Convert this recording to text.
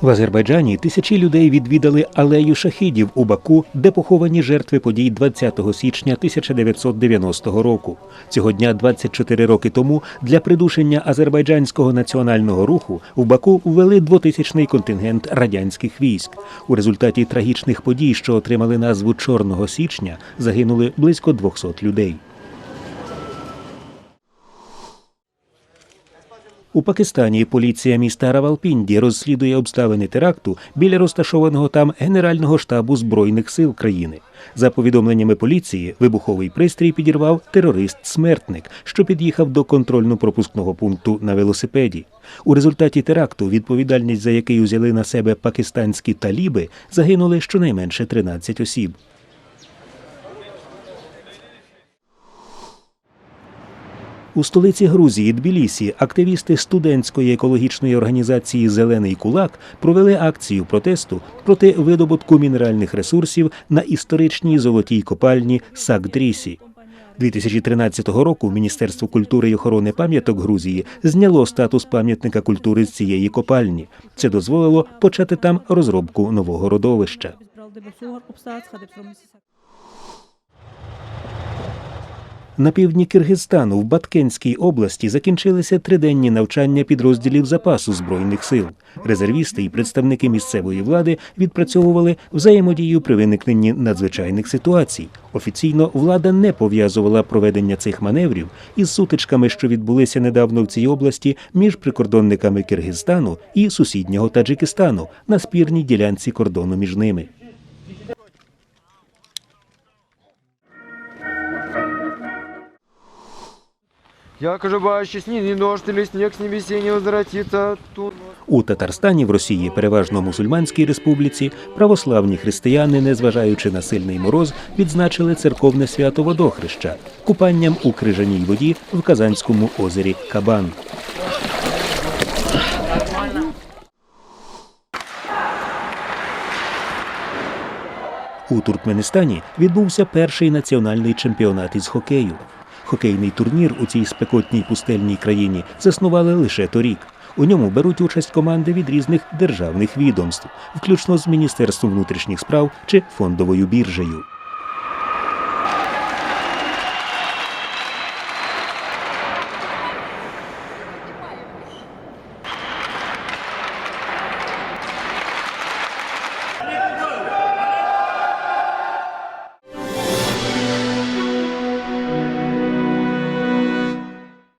В Азербайджані тисячі людей відвідали алею шахідів у Баку, де поховані жертви подій 20 січня 1990 року. Цього дня, 24 роки тому, для придушення азербайджанського національного руху в Баку ввели двотисячний контингент радянських військ. У результаті трагічних подій, що отримали назву Чорного січня, загинули близько 200 людей. У Пакистані поліція міста Равалпінді розслідує обставини теракту біля розташованого там Генерального штабу Збройних сил країни. За повідомленнями поліції, вибуховий пристрій підірвав терорист-смертник, що під'їхав до контрольно-пропускного пункту на велосипеді. У результаті теракту, відповідальність за який узяли на себе пакистанські таліби, загинули щонайменше 13 осіб. У столиці Грузії Тбілісі активісти студентської екологічної організації Зелений кулак провели акцію протесту проти видобутку мінеральних ресурсів на історичній золотій копальні Сакдрісі. 2013 року Міністерство культури і охорони пам'яток Грузії зняло статус пам'ятника культури з цієї копальні. Це дозволило почати там розробку нового родовища. На півдні Киргизстану в Баткенській області закінчилися триденні навчання підрозділів запасу збройних сил. Резервісти і представники місцевої влади відпрацьовували взаємодію при виникненні надзвичайних ситуацій. Офіційно влада не пов'язувала проведення цих маневрів із сутичками, що відбулися недавно в цій області між прикордонниками Киргизстану і сусіднього Таджикистану на спірній ділянці кордону між ними. Як бачиш, сні не дощ, или снег с небесе не тут. У Татарстані в Росії, переважно мусульманській республіці, православні християни, незважаючи на сильний мороз, відзначили церковне свято водохреща купанням у крижаній воді в Казанському озері Кабан. У Туркменистані відбувся перший національний чемпіонат із хокею. Хокейний турнір у цій спекотній пустельній країні заснували лише торік. У ньому беруть участь команди від різних державних відомств, включно з Міністерством внутрішніх справ чи фондовою біржею.